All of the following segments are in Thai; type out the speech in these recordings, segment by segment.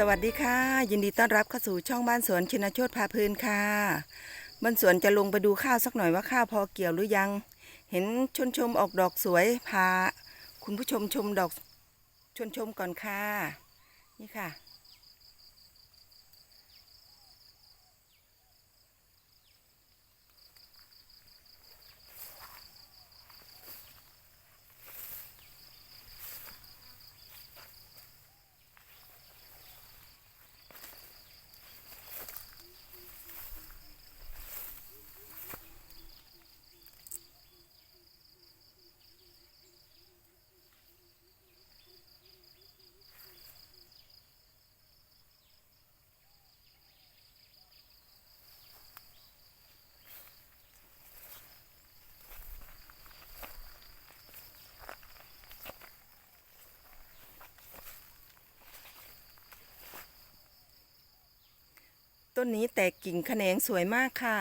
สวัสดีค่ะ ยินดีต้อนรับเข้าสู่ช่องบ้านสวนชินโชตพาเพลินค่ะบ้านสวนจะลงไปดูข้าวสักหน่อยว่าข้าวพอเกี่ยวหรือยัง เห็นชนชมออกดอกสวยพา คุณผู้ชมชมดอกชนชมก่อนค่ะนี่ค่ะ ต้นนี้แตกกิ่งแขนงสวยมากค่ะ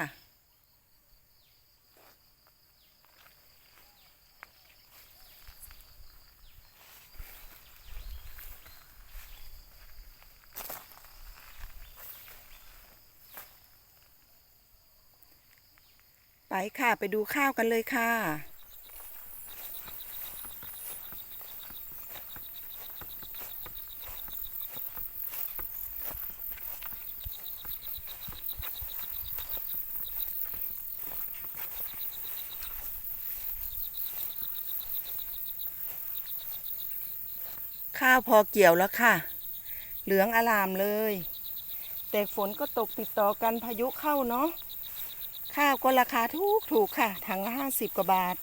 ไปค่ะไปดูข้าวกันเลยค่ะ ข้าวพอเกี่ยวแล้วค่ะ เหลืองอลามเลย แต่ฝนก็ตกติดต่อกันพายุเข้าเนาะ ข้าวก็ราคาถูกถูกค่ะ ถังละห้าสิบกว่าบาท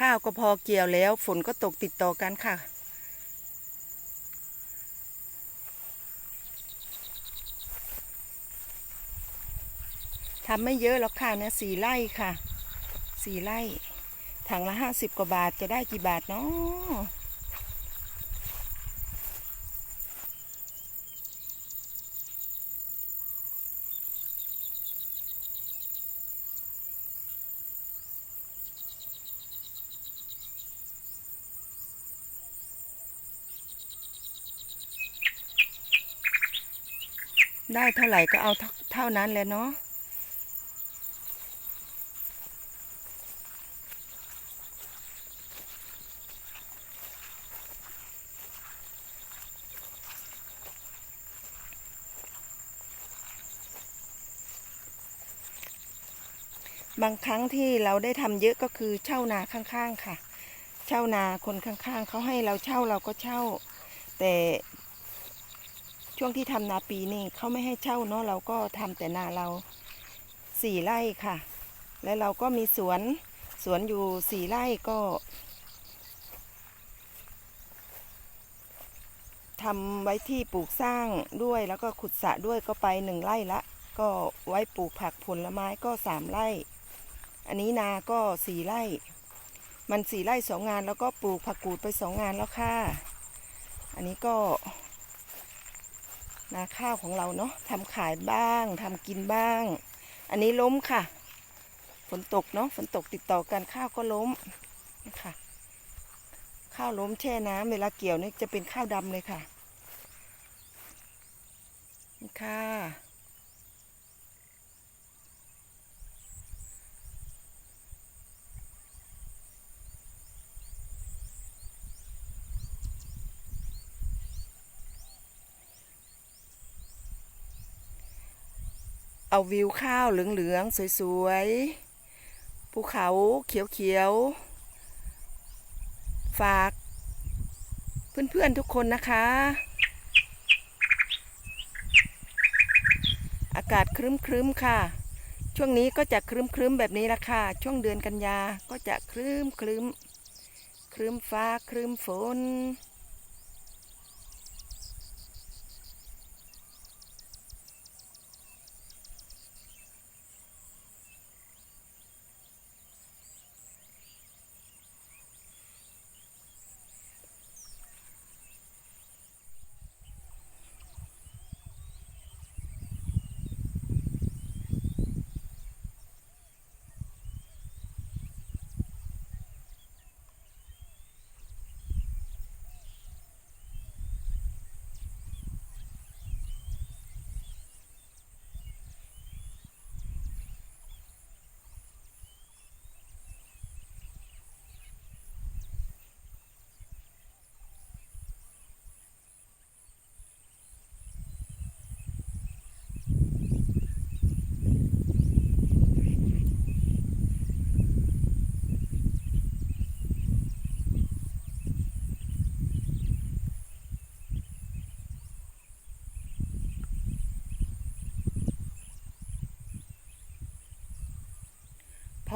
ข้าวก็พอเกี่ยวแล้ว ฝนก็ตกติดต่อกันค่ะ ทำไม่เยอะหรอกค่ะเนี่ยสี่ไร่ค่ะ สี่ไร่ ถังละห้าสิบกว่าบาทจะได้กี่บาทเนาะ ได้เท่าไหร่ก็เอาเท่านั้นแหละเนาะบางครั้งที่เราได้ทำเยอะก็คือเช่านาข้างๆค่ะ เช่านาคนข้างๆเขาให้เราเช่าเราก็เช่า แต่ ช่วงที่ทำนาปีนี่เขาไม่ให้เช่าเนาะเราก็ทำแต่นาเราสี่ไร่ค่ะ แล้วเราก็มีสวนสวนอยู่สี่ไร่ก็ทำไว้ที่ปลูกสร้างด้วยแล้วก็ขุดสระด้วยก็ไปหนึ่งไร่ละ ก็ไว้ปลูกผักผลไม้ก็สามไร่ อันนี้นาก็สี่ไร่ มันสี่ไร่สองงานแล้วก็ปลูกผักกูดไปสองงานแล้วค่ะ อันนี้ก็ นาข้าวของเราเนาะทำขายบ้างทำกินบ้าง อันนี้ล้มค่ะ ฝนตกเนาะฝนตกติดต่อกันข้าวก็ล้มนี่ค่ะข้าวล้มแช่น้ำเวลาเกี่ยวนี่จะเป็นข้าวดำเลยค่ะนี่ค่ะ เอาวิวข้าวเหลืองๆสวยๆ ภูเขาเขียวๆ ฝากเพื่อนๆทุกคนนะคะ อากาศครึ้มๆค่ะ ช่วงนี้ก็จะครึ้มๆแบบนี้ละค่ะ ช่วงเดือนกันยาก็จะครึ้มๆครึ้มฟ้าครึ้มฝน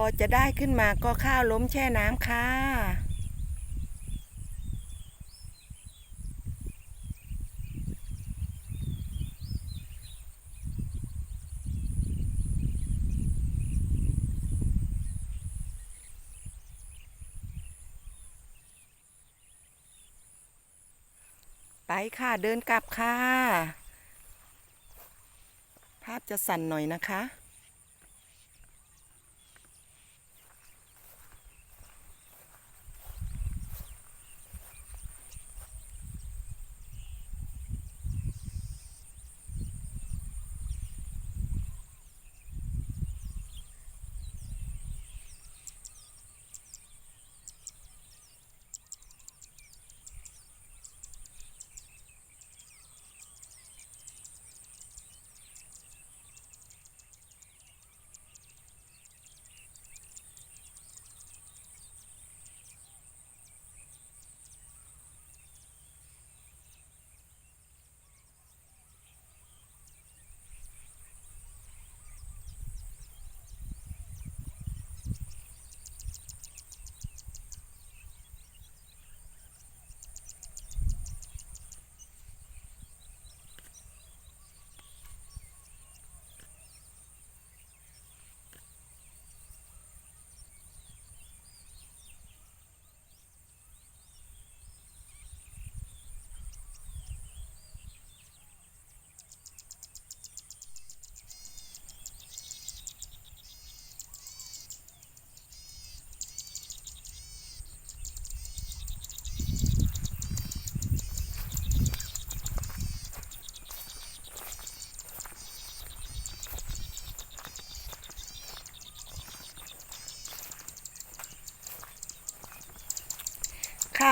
อจะได้ขึ้นมาก็ข้าวล้มแช่น้ำค่ะ ไปค่ะเดินกลับค่ะ ภาพจะสั่นหน่อยนะคะ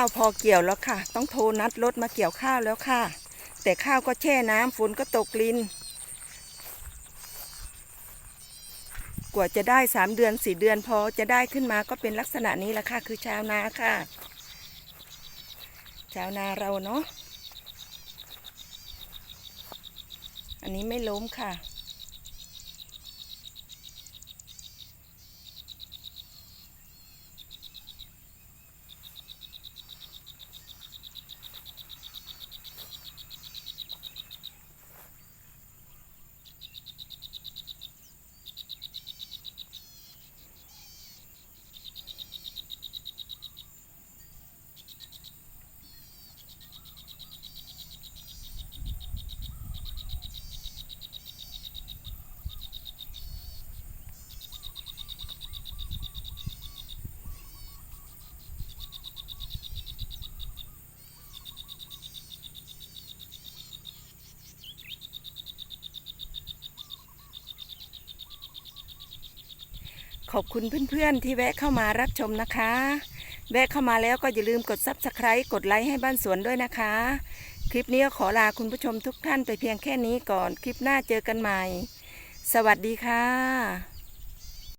าวพอเกี่ยวแล้วค่ะ ต้องโทรนัดรถมาเกี่ยวข้าวแล้วค่ะ แต่ข้าวก็แช่น้ำฝนก็ตกลิน กว่าจะได้สามเดือนสี่เดือนพอจะได้ขึ้นมาก็เป็นลักษณะนี้แหละค่ะ คือชาวนาค่ะ ชาวนาเราเนาะอันนี้ไม่ล้มค่ะ ขอบคุณเพื่อนๆที่แวะเข้ามารับชมนะคะ แวะเข้ามาแล้วก็อย่าลืมกดซับสไครต์กดไลค์ให้บ้านสวนด้วยนะคะ คลิปนี้ก็ขอลาคุณผู้ชมทุกท่านไปเพียงแค่นี้ก่อน คลิปหน้าเจอกันใหม่ สวัสดีค่ะ